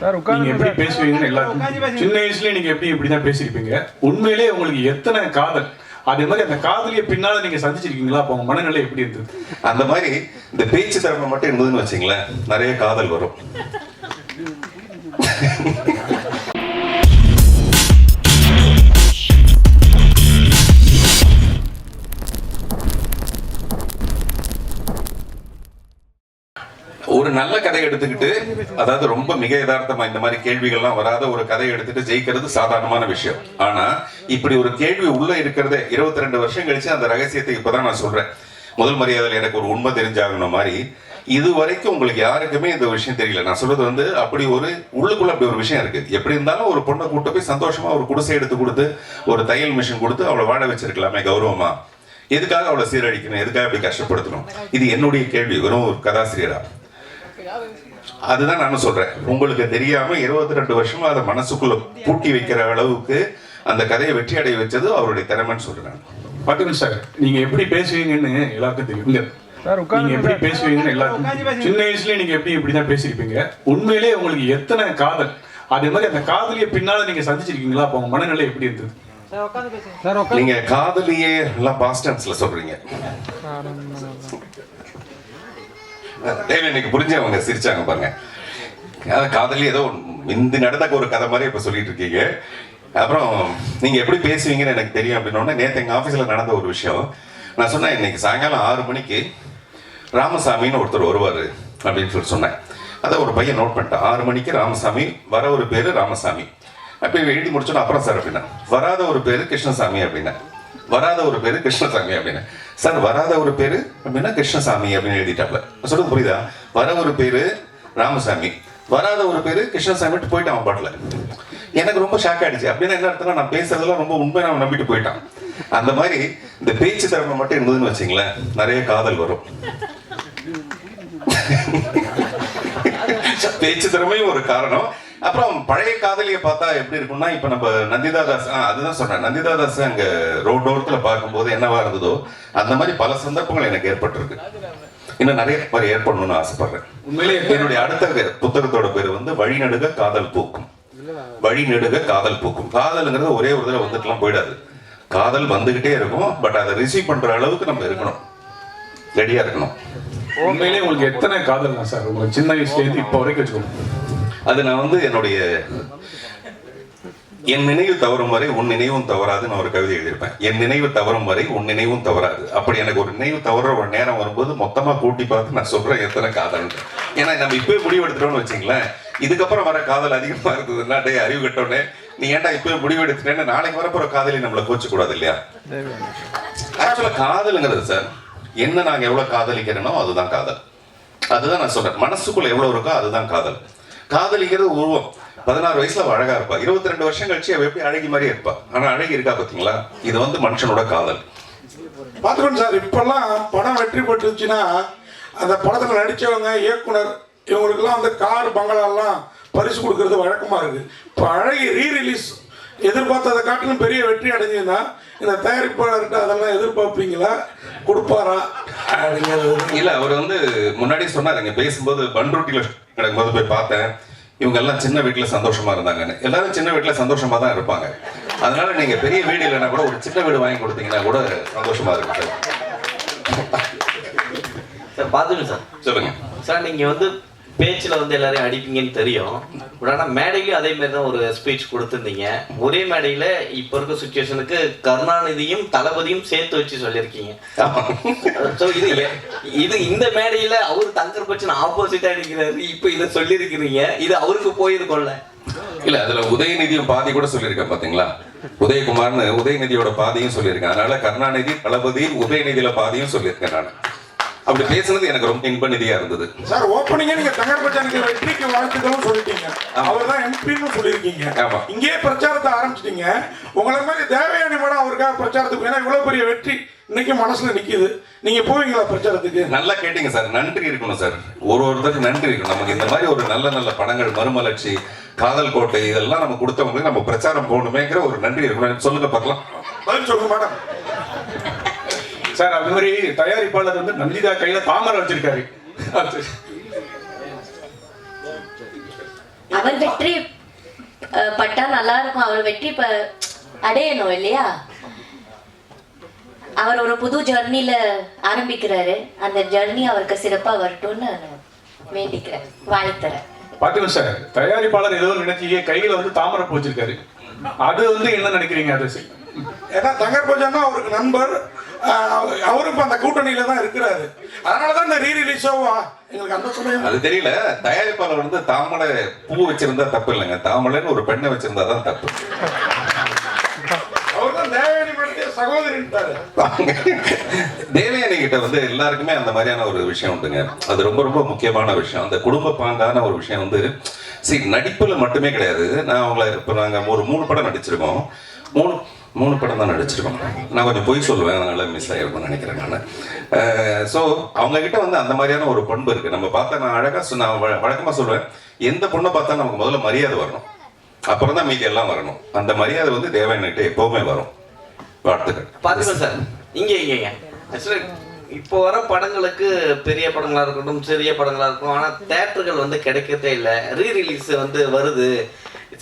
Sir நீங்க உட்காந்து எப்படி பேசுவீங்கன்னு எல்லாருக்கும் சின்ன வயசுல நீங்க எப்படி இப்படிதான் பேசியிருப்பீங்க? உண்மையிலேயே உங்களுக்கு எத்தனை காதல்? அதே மாதிரி அந்த காதலிய பின்னால நீங்க சந்திச்சிருக்கீங்களா? அப்போ உங்க மனநிலை எப்படி இருந்தது? அந்த மாதிரி இந்த பேச்சு திறமை மட்டும் இருந்ததுன்னு வச்சுங்களேன் நிறைய காதல் வரும். ஒரு நல்ல கதை எடுத்துக்கிட்டு அதாவது ரொம்ப மிக யதார்த்தமா இந்த மாதிரி கேள்விகள்லாம் வராத ஒரு கதை எடுத்துட்டு ஜெயிக்கிறது சாதாரணமான விஷயம். ஆனா இப்படி ஒரு கேள்வி உள்ள இருக்கிறதே இருபத்தி ரெண்டு வருஷம் கழிச்சு அந்த ரகசியத்தை இப்பதான் நான் சொல்றேன். முதல் மரியாதையில் எனக்கு ஒரு உண்மை தெரிஞ்சாகணும் மாதிரி இது வரைக்கும் உங்களுக்கு யாருக்குமே இந்த விஷயம் தெரியல. நான் சொல்றது வந்து அப்படி ஒரு உள்ளுக்குள்ள அப்படி ஒரு விஷயம் இருக்கு. எப்படி இருந்தாலும் ஒரு பொண்ணை கூட்டு போய் சந்தோஷமா ஒரு குடிசை எடுத்து கொடுத்து ஒரு தையல் மிஷின் கொடுத்து அவளை வாழ வச்சிருக்கலாமே கௌரவமா? எதுக்காக அவளை சீரழிக்கணும்? எதுக்காக இப்படி கஷ்டப்படுத்தணும்? இது என்னுடைய கேள்வி. வெறும் ஒரு கதாசிரியரா. அதுதான் நான் சொல்றேன். உங்களுக்கு தெரியாம இருபத்தி ரெண்டு வருஷமா அதை மனசுக்குள்ள பூட்டி வைக்கிற அளவுக்கு அந்த கதையை வெற்றி அடைய வச்சது அவருடைய திறமைன்னு சொல்றேன் பட்டுவன் சார் நீங்க எப்படி பேசுவீங்கன்னு எல்லாருக்கும் தெரியும். நீங்க எப்படி பேசுவீங்கன்னு எல்லாருக்கும் சின்ன வயசுல நீங்க எப்படி இப்படிதான் பேசியிருப்பீங்க? உண்மையிலேயே உங்களுக்கு எத்தனை காதல்? அதே மாதிரி அந்த காதலிய பின்னால நீங்க சந்திச்சிருக்கீங்களா? அப்போ உங்க மனநிலை எப்படி இருந்தது? நீங்க காதலியே எல்லாம் பாஸ்டன்ஸ்ல சொல்றீங்க. தேவை எனக்கு புரிஞ்சு அவங்க சிரிச்சாங்க பாருங்க. அதாவது காதலி ஏதோ இந்த நடந்த ஒரு கதை மாதிரி இப்ப சொல்லிட்டு இருக்கீங்க. அப்புறம் நீங்க எப்படி பேசுவீங்கன்னு எனக்கு தெரியும் அப்படின்னோடனே நேற்று எங்க ஆபீஸ்ல நடந்த ஒரு விஷயம். நான் சொன்னேன் இன்னைக்கு சாயங்காலம் ஆறு மணிக்கு ராமசாமின்னு ஒருத்தர் வருவார் அப்படின்னு சொல்லி சொன்னேன். அதை ஒரு பையன் நோட் பண்ணிட்டேன். ஆறு மணிக்கு ராமசாமி வர ஒரு பேர் ராமசாமி. அப்போ எழுதி முடிச்சோன்னா அப்புறம் சார் அப்படின்னா வராத ஒரு பேர் கிருஷ்ணசாமி அப்படின்னா. வராத ஒரு பேரு கிருஷ்ணசாமி அப்படின்னு. சார் வராத ஒரு பேரு அப்படின்னா கிருஷ்ணசாமி அப்படின்னு எழுதிட்டாப்ல. சொல்றது புரியுதா? வர ஒரு பேரு ராமசாமி. வராத ஒரு பேரு கிருஷ்ணசாமிட்டு போயிட்டான் அவன் பாட்டுல. எனக்கு ரொம்ப ஷாக் ஆயிடுச்சு. அப்படின்னா என்ன அர்த்தம்னா நான் பேசுறதெல்லாம் ரொம்ப உண்மை நான் நம்பிட்டு போயிட்டான். அந்த மாதிரி இந்த பேச்சு திறமை மட்டும் இருந்ததுன்னு வச்சுங்களேன் நிறைய காதல் வரும். பேச்சு திறமையும் ஒரு காரணம். அப்புறம் பழைய காதலியை பார்த்தா எப்படி இருக்கும்னா இப்ப நம்ம நந்திதா தாஸ் அதுதான் சொன்னேன் நந்திதா தாஸ் அங்க ரோட் ஓரத்துல பார்க்கும்போது என்னவா இருந்ததோ அந்த மாதிரி பல சந்தர்ப்பங்கள் எனக்கு ஏற்பட்டிருக்கு. இன்னும் நிறைய மாதிரி ஏற்படணும்னு ஆசைப்படுறேன். உண்மையிலேயே என்னுடைய அடுத்த புத்தகத்தோட பேர் வந்து வழிநடுக காதல் பூக்கும். வழிநடுக காதல் பூக்கும். காதல்ங்கிறது ஒரே ஒரு தடவை வந்துட்டுலாம் போயிடாது. காதல் வந்துகிட்டே இருக்கும் பட் அதை ரிசீவ் பண்ற அளவுக்கு நம்ம இருக்கணும். ரெடியா இருக்கணும். உண்மையிலேயே உங்களுக்கு எத்தனை காதல் தான் சார்? உங்களுக்கு சின்ன வயசுல இருந்து இப்போ வரைக்கும் வச்சுக்கோங்க அது நான் வந்து என்னுடைய என் நினைவு தவறும் வரை உன் நினைவும் தவறாது நான் ஒரு கவிதை எழுதியிருப்பேன். என் நினைவு தவறும் வரை உன் நினைவும் தவறாது. அப்படி எனக்கு ஒரு நினைவு தவற ஒரு நேரம் வரும்போது மொத்தமா கூட்டி பார்த்து நான் சொல்றேன் எத்தனை காதல். ஏன்னா நம்ம இப்பவே முடிவு எடுத்துட்டோம்னு வச்சுங்களேன். இதுக்கப்புறம் வர காதல் அதிகமா இருந்ததுன்னா டே அறிவு கட்டோன்னே நீ ஏன்டா இப்பவே முடிவு எடுத்துட்டேன்னு நாளைக்கு வரப்போற காதலி நம்மளை கோச்சு கூடாது இல்லையா? ஆக்சுவலா காதலுங்கிறது சார் என்ன நாங்க எவ்வளவு காதலிக்கிறேனோ அதுதான் காதல். அதுதான் நான் சொல்றேன். மனசுக்குள்ள எவ்வளவு இருக்கோ அதுதான் காதல். காதலிக்கிறது உருவம். பதினாறு வயசுல அவள் அழகா இருப்பா. இருபத்தி ரெண்டு வருஷம் கழிச்சு அவள் எப்படி அழகி மாதிரி இருப்பா. ஆனா அழகி இருக்கா பாத்தீங்களா? இது வந்து மனுஷனோட காதல். பார்த்துக்கணும் சார் இப்பெல்லாம் படம் வெற்றி பெற்றுச்சுன்னா அந்த படத்தில் நடித்தவங்க இயக்குனர் இவங்களுக்குலாம் அந்த கார் பங்களாலாம் பரிசு கொடுக்கறது வழக்கமாக இருக்குது இப்போ அழகி ரீ ரிலீஸ் எதிர்பார்த்ததை காட்டிலும் பெரிய வெற்றி அடைஞ்சதுன்னா இந்த தயாரிப்பாளர்கிட்ட அதெல்லாம் எதிர்பார்ப்பீங்களா? கொடுப்பாரா? இல்ல அவர் வந்து முன்னாடி சொன்னாருங்க பேசும்போது பண்ருட்டியில கிடக்கும்போது போய் பார்த்தேன். இவங்க எல்லாம் சின்ன வீட்டுல சந்தோஷமா இருந்தாங்கன்னு. எல்லாரும் சின்ன வீட்டுல சந்தோஷமா தான் இருப்பாங்க. அதனால நீங்க பெரிய வீடு இல்லைன்னா கூட ஒரு சின்ன வீடு வாங்கி கொடுத்தீங்கன்னா கூட சந்தோஷமா இருக்கும் சார். பார்த்துக்கணும் சார். சொல்லுங்க. சார் நீங்க வந்து பேச்சில் வந்து எல்லாரையும் அடிப்பீங்கன்னு தெரியும். பட் ஆனால் மேடையிலையும் அதே மாதிரி தான் ஒரு ஸ்பீச் கொடுத்துருந்தீங்க. ஒரே மேடையில் இப்போ இருக்க சுச்சுவேஷனுக்கு கருணாநிதியும் தளபதியும் சேர்த்து வச்சு சொல்லியிருக்கீங்க. ஸோ இது இது இந்த மேடையில் அவர் தங்கர் பச்சன் ஆப்போசிட்டாக இருக்கிறாரு இப்போ இதை சொல்லியிருக்கிறீங்க. இது அவருக்கு போயிருக்கோம்ல. இல்ல அதுல உதயநிதியும் பாதி கூட சொல்லியிருக்கேன் பாத்தீங்களா? உதயகுமார்னு உதயநிதியோட பாதியும் சொல்லியிருக்கேன் அதனால கருணாநிதி தளபதி உதயநிதியில பாதியும் சொல்லியிருக்கேன் நான். அப்படி பேசுனது எனக்கு ரொம்ப இன்ப நிதியா இருந்தது. சார் ஓப்பனிங்கே நீங்கள் தங்கர் பச்சானுக்கு வெற்றிக்கு வாழ்த்துக்களும் சொல்லிட்டீங்க. அவர் தான் எம்பின்னு சொல்லியிருக்கீங்க. ஆமா. இங்கேயே பிரச்சாரத்தை ஆரம்பிச்சிட்டீங்க. உங்களை மாதிரி தேவையான மேடம் அவருக்காக பிரச்சாரத்துக்கு ஏன்னா இவ்வளோ பெரிய வெற்றி இன்னைக்கு மனசுல நிக்குது. நீங்க போவீங்களா பிரச்சாரத்துக்கு? நல்லா கேட்டீங்க சார். நன்றி இருக்கணும் சார். ஒரு ஒருத்தருக்கு நன்றி இருக்கணும். நமக்கு இந்த மாதிரி ஒரு நல்ல நல்ல படங்கள் மறுமலர்ச்சி காதல் கோட்டை இதெல்லாம் நம்ம கொடுத்தவங்களுக்கு நம்ம பிரச்சாரம் போகணுமேங்கிற ஒரு நன்றி இருக்கணும். சொல்லுங்க பார்க்கலாம். பதில் சொல்லுங்க மேடம். சார் அது மாதிரி தயாரிப்பாளர் வந்து நந்திதா கையில தாமரை வச்சிருக்காரு. அவர் வெற்றி பட்டா நல்லா இருக்கும். அவர் வெற்றி அடையணும் இல்லையா? அவர் ஒரு புது ஜர்னில ஆரம்பிக்கிறாரு. அந்த ஜர்னி அவருக்கு சிறப்பா வரட்டும்னு வேண்டிக்கிறேன். வாழ்த்துறேன். பாத்தீங்க சார் தயாரிப்பாளர் ஏதோ நினைச்சீங்க கையில வந்து தாமரை பூ வச்சிருக்காரு. அது வந்து என்ன நினைக்கிறீங்க அது. ஏன்னா தங்கர் பஜான்னா அவருக்கு நண்பர். அவரும் இப்போ அந்த கூட்டணியில தான் இருக்கிறாரு. அதனால தான் இந்த ரீ ரிலீஸோ எங்களுக்கு அந்த சமயம் அது தெரியல. தயாரிப்பாளர் வந்து தாமரை பூ வச்சிருந்தா தப்பு இல்லைங்க. தாமரைன்னு ஒரு பெண்ணை வச்சிருந்தா தான் தப்பு. அவர் தான் தேவயானி படத்திய சகோதரின்ட்டாரு தேவயானி கிட்ட வந்து எல்லாருக்குமே அந்த மாதிரியான ஒரு விஷயம் உண்டுங்க. அது ரொம்ப ரொம்ப முக்கியமான விஷயம். அந்த குடும்ப பாங்கான ஒரு விஷயம் வந்து சரி நடிப்புல மட்டுமே கிடையாது. நான் அவங்கள இப்போ நாங்கள் ஒரு மூணு படம் நடிச்சிருக்கோம். மூணு மூணு படம் தான் நடிச்சிருக்கோம். நான் கொஞ்சம் பொய் சொல்லுவேன் அதனால மிஸ் ஆகிருக்கும்னு நினைக்கிறேன் நான். ஸோ அவங்க கிட்ட வந்து அந்த மாதிரியான ஒரு பண்பு இருக்கு. நம்ம பார்த்தா நான் அழகா சொ- நான் வழ- வழக்கமா சொல்லுவேன் எந்த பொண்ணை பார்த்தா நமக்கு முதல்ல மரியாதை வரணும். அப்புறம் தான் மீதி எல்லாம் வரணும். அந்த மரியாதை வந்து தேவயானிகிட்ட எப்பவுமே வரும். வாழ்த்துக்கள். பார்த்துக்கோ சார். இங்கே இங்கேங்க ஆக்சுவலி இப்போ வர படங்களுக்கு பெரிய படங்களா இருக்கட்டும் சிறிய படங்களா இருக்கட்டும் ஆனால் தேட்டர்கள் வந்து கிடைக்கிறதே இல்லை. ரீ ரிலீஸ் வந்து வருது.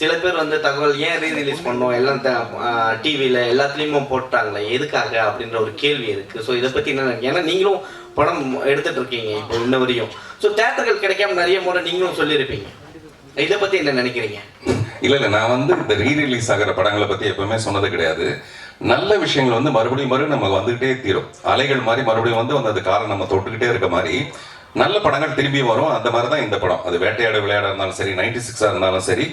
சில பேர் வந்து தகவல் ஏன் ரீ ரிலீஸ் பண்ணோம்? எல்லாம் டிவியில் எல்லாத்துலயுமே போட்டாங்களே எதுக்காக அப்படின்ற ஒரு கேள்வி இருக்குது ஸோ இதை பற்றி என்ன நினைக்கிறீங்க? ஏன்னா நீங்களும் படம் எடுத்துட்டு இருக்கீங்க இப்போ இன்ன வரையும். ஸோ தேட்டர்கள் கிடைக்காம நிறைய முறை நீங்களும் சொல்லியிருப்பீங்க. இதை பற்றி என்ன நினைக்கிறீங்க? இல்ல இல்ல. நான் வந்து இந்த ரீ ரிலீஸ் ஆகிற படங்களை பத்தி எப்பவுமே சொன்னது கிடையாது. நல்ல விஷயங்கள் வந்து மறுபடியும் மறுபடியும் நமக்கு வந்துகிட்டே தீரும். அலைகள் மாதிரி மறுபடியும் வந்து வந்து அந்த காலம் நம்ம தொட்டுக்கிட்டே இருக்க மாதிரி நல்ல படங்கள் திரும்பி வரும். அந்த மாதிரி தான் இந்த படம். அது வேட்டையாட விளையாட இருந்தாலும் சரி நைன்டி சிக்ஸாக இருந்தாலும் சரி.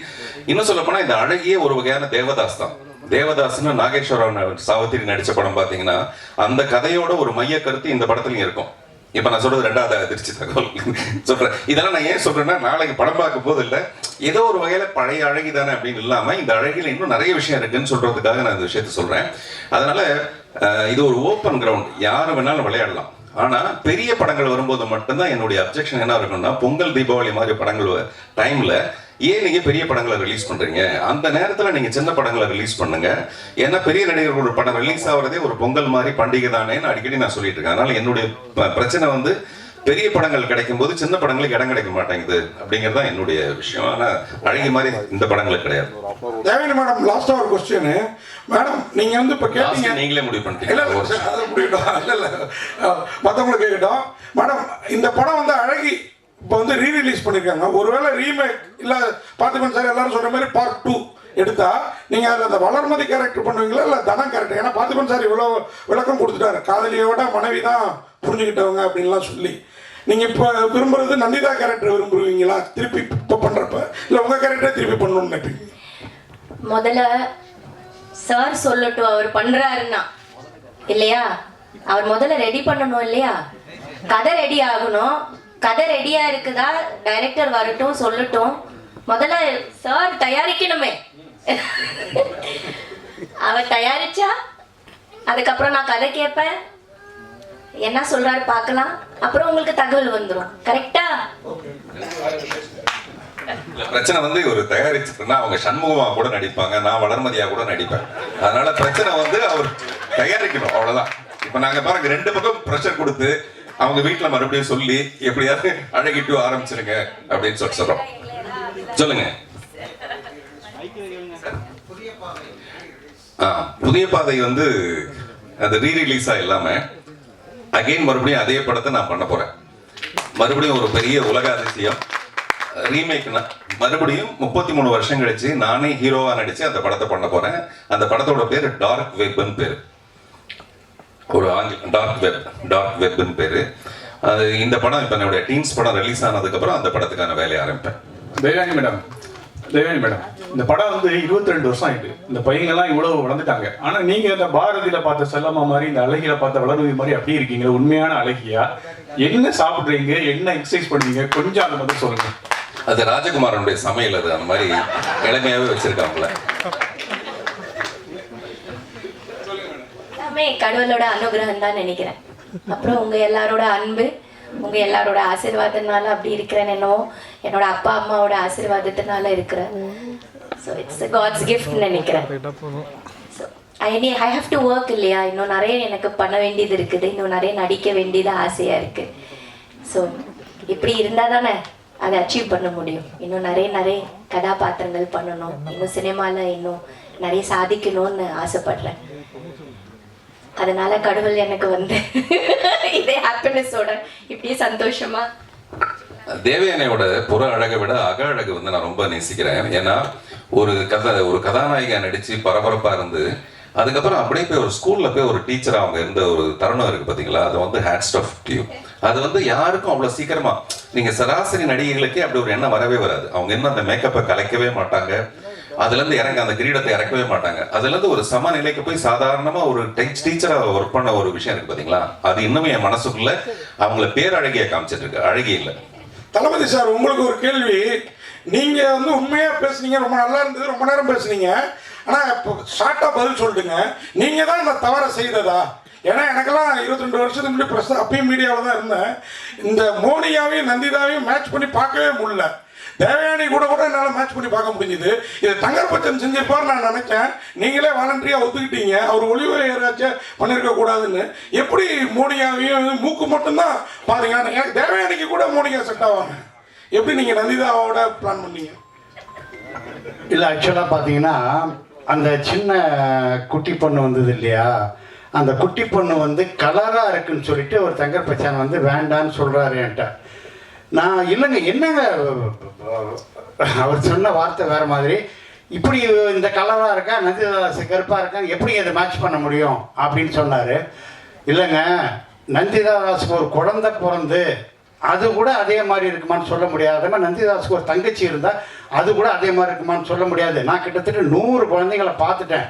இன்னும் சொல்லப்போனால் இந்த அழகிய ஒரு வகையான தேவதாஸ் தான். தேவதாஸ்னு நாகேஸ்வரன் சாவித்திரி நடித்த படம் பார்த்தீங்கன்னா அந்த கதையோட ஒரு மைய கருத்து இந்த படத்துலையும் இருக்கும். இப்போ நான் சொல்றது ரெண்டாவது அதிர்ச்சி தகவல். சொல்றேன். இதெல்லாம் நான் ஏன் சொல்றேன்னா நாளைக்கு படம் பார்க்க போது இல்லை ஏதோ ஒரு வகையில பழைய அழகி தானே அப்படின்னு இல்லாமல் இந்த அழகியில் இன்னும் நிறைய விஷயம் இருக்குன்னு சொல்றதுக்காக நான் இந்த விஷயத்த சொல்றேன். அதனால இது ஒரு ஓப்பன் கிரவுண்ட் யாரு வேணாலும் விளையாடலாம். ஆனா பெரிய படங்கள் வரும்போது மட்டும்தான் என்னுடைய அப்ஜெக்ஷன் என்ன இருக்கும்னா பொங்கல் தீபாவளி மாதிரி படங்கள் டைம்ல ஏன் நீங்க பெரிய படங்களை ரிலீஸ் பண்றீங்க? அந்த நேரத்துல நீங்க சின்ன படங்களை ரிலீஸ் பண்ணுங்க. ஏன்னா பெரிய நடிகர்களோட படம் ரிலீஸ் ஆகுறதே ஒரு பொங்கல் மாதிரி பண்டிகை தானேன்னு அடிக்கடி நான் சொல்லிட்டு இருக்கேன். அதனால என்னுடைய பிரச்சனை வந்து பெரிய படங்கள் கிடைக்கும் போது சின்ன படங்களுக்கு இடம் கிடைக்க மாட்டேங்குது அப்படிங்கிறது தான் என்னுடைய விஷயம். ஆனா அழகி மாதிரி இந்த படங்களுக்கு கிடையாது. தேவயானி மேடம் லாஸ்டா ஒரு கொஸ்டின் மேடம் நீங்க வந்து இப்ப கேட்டீங்க. நீங்களே முடிவு பண்ணிட்டீங்க. இல்ல அது முடியட்டும் இல்ல மத்தவங்களுக்கு கேட்கட்டும். மேடம் இந்த படம் வந்து அழகி இப்போ வந்து ரீ ரிலீஸ் பண்ணிருக்காங்க. ஒருவேளை ரீமேக் இல்ல பார்த்திபன் சார் எல்லாரும் சொன்ன மாதிரி பார்ட் டூ எடுத்தா நீங்க அதை அந்த வளர்மதி கேரக்டர் பண்ணுவீங்களா இல்ல தனம் கேரக்டர் ஏன்னா பார்த்துக்கணும் சார் இவ்வளவு விளக்கம் கொடுத்துட்டாரு. காதலியோட மனைவி தான் புரிஞ்சுக்கிட்டவங்க அப்படின்லாம் சொல்லி. நீங்க இப்ப விரும்புறது நந்திதா கேரக்டர் விரும்புவீங்களா? திருப்பி இப்ப பண்றப்ப? இல்ல உங்க கேரக்டரை திருப்பி பண்ணணும்னு நினைப்பீங்க? முதல்ல சார் சொல்லட்டும் அவர் பண்றாருன்னா. இல்லையா? அவர் முதல்ல ரெடி பண்ணணும் இல்லையா? கதை ரெடி ஆகணும். கதை ரெடியா இருக்குதா? டைரக்டர் வரட்டும் சொல்லட்டும். முதல்ல சார் தயாரிக்கணுமே. அவ தயாரிச்சா? அதுக்கப்புறம் நான் கதை கேட்பேன். என்ன சொல்றாரு பார்க்கலாம். அப்புறம் உங்களுக்கு தகவல் வந்துடும் கரெக்டா பிரச்சனை வந்து ஒரு தயாரிச்சுட்டுனா அவங்க சண்முகமா கூட நடிப்பாங்க நான் வளர்மதியா கூட நடிப்பேன். அதனால பிரச்சனை வந்து அவர் தயாரிக்கணும் அவ்வளவுதான். இப்ப நாங்க பாருங்க ரெண்டு பக்கம் ப்ரெஷர் கொடுத்து அவங்க வீட்டுல மறுபடியும் சொல்லி எப்படியாவது அழகிட்டு ஆரம்பிச்சிருங்க அப்படின்னு சொல்லி சொல்றோம். சொல்லுங்க. புதிய பாதை வந்து அது ரீ ரிலீஸா இல்லாம அகைன் மறுபடியும் அதே படத்தை நான் பண்ண போறேன். மறுபடியும் ஒரு பெரிய உலக அதிசயம். ரீமேக்னா மறுபடியும் முப்பத்தி மூணு வருஷம் கழிச்சு நானே ஹீரோவா நடிச்சு அந்த படத்தை பண்ண போறேன். அந்த படத்தோட பேர் டார்க் வெப்னு பேரு. ஒரு ஆங்கில டார்க் வெப் டார்க் வெப்னு பேரு. அது இந்த படம் இப்போ என்னுடைய டீன்ஸ் படம் ரிலீஸ் ஆனதுக்கப்புறம் அந்த படத்துக்கான வேலையை ஆரம்பிப்பேன். தேவானி மேடம். தேவானி மேடம். இந்த படம் வந்து 22 ரெண்டு வருஷம் ஆயிட்டு. இந்த பையங்கெல்லாம் இவ்வளவு வளர்ந்துட்டாங்க. ஆனா நீங்க இந்த பாரதியில பார்த்த செல்லம்மா மாதிரி இந்த அழகில பார்த்த வளர்மதி மாதிரி அப்படியே இருக்கீங்க உண்மையான அழகியா? என்ன சாப்பிடுறீங்க? என்ன எக்ஸசைஸ் பண்ணுவீங்க? கொஞ்சம் அதை மட்டும் சொல்லுங்க. அது ராஜகுமாரனுடைய சமையல் அது அந்த மாதிரி இளமையாவே வச்சிருக்காங்களே கடவுளோட அனுகிரகம் தான் நினைக்கிறேன். அப்புறம் உங்க எல்லாரோட அன்பு உங்க எல்லாரோட ஆசீர்வாதத்தினால அப்படி இருக்கிறேன் என்னவோ என்னோட அப்பா அம்மாவோட ஆசீர்வாதத்தினால இருக்கிறேன். ஸோ இட்ஸ் காட்ஸ் கிஃப்ட் நினைக்கிறேன். ஸோ ஐ நீ ஐ ஹாவ் டு ஒர்க் இல்லையா? இன்னும் நிறைய எனக்கு பண்ண வேண்டியது இருக்குது. இன்னும் நிறைய நடிக்க வேண்டியது ஆசையா இருக்கு. ஸோ இப்படி இருந்தா தானே அதை அச்சீவ் பண்ண முடியும். இன்னும் நிறைய நிறைய கதாபாத்திரங்கள் பண்ணணும். இன்னும் சினிமாவில் இன்னும் நிறைய சாதிக்கணும்னு ஆசைப்படுறேன். அதனால கடவுள் எனக்கு வந்து இதே ஹாப்பினஸோட இப்படியே சந்தோஷமா தேவயானையோட புற அழகை விட அக அழகு வந்து நான் ரொம்ப நேசிக்கிறேன். ஏன்னா ஒரு கதை ஒரு கதாநாயகா நடிச்சு பரபரப்பா இருந்து அதுக்கப்புறம் அப்படியே போய் ஒரு ஸ்கூல்ல போய் ஒரு டீச்சர் அவங்க இருந்த ஒரு தருணம் இருக்கு பாத்தீங்களா? அது வந்து ஹேட் ஆஃப் டியூ அது வந்து யாருக்கும் அவ்வளவு சீக்கிரமா நீங்க சராசரி நடிகைகளுக்கே அப்படி ஒரு எண்ணம் வரவே வராது. அவங்க இன்னும் அந்த மேக்கப்பை கலைக்கவே மாட்டாங்க. அதுல இருந்து இறங்க அந்த கிரீடத்தை இறக்கவே மாட்டாங்க. அதுல இருந்து ஒரு சமநிலைக்கு போய் சாதாரணமா ஒரு டீச்சரா ஒர்க் பண்ண ஒரு விஷயம் இருக்கு பாத்தீங்களா? அது இன்னும் என் மனசுக்குள்ள அவங்கள பேரழகிய காமிச்சிட்டு இருக்கு அழகிய இல்லை. தளபதி சார் உங்களுக்கு ஒரு கேள்வி. நீங்க வந்து உண்மையா பேசுனீங்க ரொம்ப நல்லா இருந்தது ரொம்ப நேரம் பேசுனீங்க. ஆனா இப்போ ஷார்ட்டா பதில் சொல்லிட்டுங்க நீங்க தான் இந்த தவறை செய்ததா? ஏன்னா எனக்கெல்லாம் இருபத்தி ரெண்டு வருஷத்துக்கு முன்னாடி பிரஸ் அப்பயும் மீடியாவில் தான் இருந்தேன். இந்த மோனியாவையும் நந்திதாவையும் மேட்ச் பண்ணி பார்க்கவே முடியல. தேவையானி கூட கூட என்னால் மேட்ச் பண்ணி பார்க்க முடிஞ்சுது. இது தங்கர்பச்சன் செஞ்சிருப்பார் நான் நினைச்சேன். நீங்களே வாலண்டரியா ஒத்துக்கிட்டீங்க. அவர் ஒளிவு ஏதாச்சும் பண்ணியிருக்க கூடாதுன்னு. எப்படி மோனியாவையும் மூக்கு மட்டும்தான்? பாருங்க எனக்கு கூட மோனிகா செட் ஆவாங்க. எப்படி நீங்க நந்திதாவோட பிளான் பண்ணீங்க? இல்லை ஆக்சுவலாக பார்த்தீங்கன்னா அந்த சின்ன குட்டி பொண்ணு வந்தது இல்லையா? அந்த குட்டி பொண்ணு வந்து கலராக இருக்குன்னு சொல்லிட்டு ஒரு தங்கர் பச்சான் வந்து வேண்டான்னு சொல்கிறாரு என்கிட்ட. நான் இல்லைங்க என்னங்க அவர் சொன்ன வார்த்தை வேறு மாதிரி. இப்படி இந்த கலராக இருக்கா நந்திதாஸ் கருப்பாக இருக்கா எப்படி இதை மேட்ச் பண்ண முடியும் அப்படின்னு சொன்னார். இல்லைங்க நந்திதாஸுக்கு ஒரு குழந்தை பிறந்து அது கூட அதே மாதிரி இருக்குமான்னு சொல்ல முடியாது மாதிரி நந்திதாஸுக்கு ஒரு தங்கச்சி இருந்தால் அது கூட அதே மாதிரி இருக்குமான்னு சொல்ல முடியாது. நான் கிட்டத்தட்ட நூறு குழந்தைங்களை பார்த்துட்டேன்.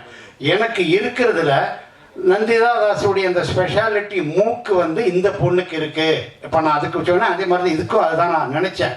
எனக்கு இருக்கிறதுல நந்திதா தாஸுடைய அந்த ஸ்பெஷாலிட்டி மூக்கு வந்து இந்த பொண்ணுக்கு இருக்குது இப்போ நான் அதுக்கு சொன்னேன் அதே மாதிரி தான் இதுக்கும் அதுதான் நான் நினச்சேன்.